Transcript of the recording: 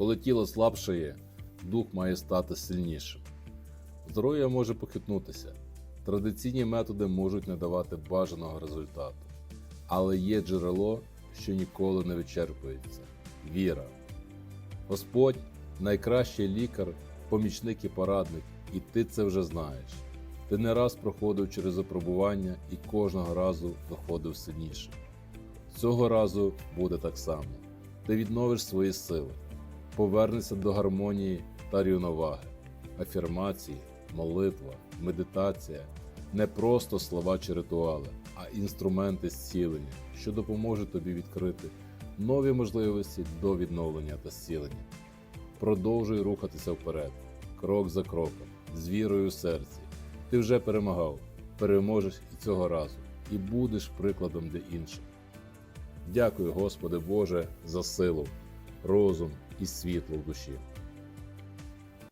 Коли тіло слабшає, дух має стати сильнішим. Здоров'я може похитнутися. Традиційні методи можуть не давати бажаного результату. Але є джерело, що ніколи не вичерпується віра. Господь найкращий лікар, помічник і порадник, і ти це вже знаєш. Ти не раз проходив через випробування і кожного разу виходив сильніше. Цього разу буде так само. Ти відновиш свої сили, повернешся до гармонії та рівноваги, афірмації, молитва, медитація не просто слова чи ритуали, а інструменти зцілення, що допоможуть тобі відкрити нові можливості до відновлення та зцілення. Продовжуй рухатися вперед, крок за кроком, з вірою у серці. Ти вже перемагав, переможеш і цього разу, і будеш прикладом для інших. Дякую, Господи Боже, за силу, розум і світло в душі.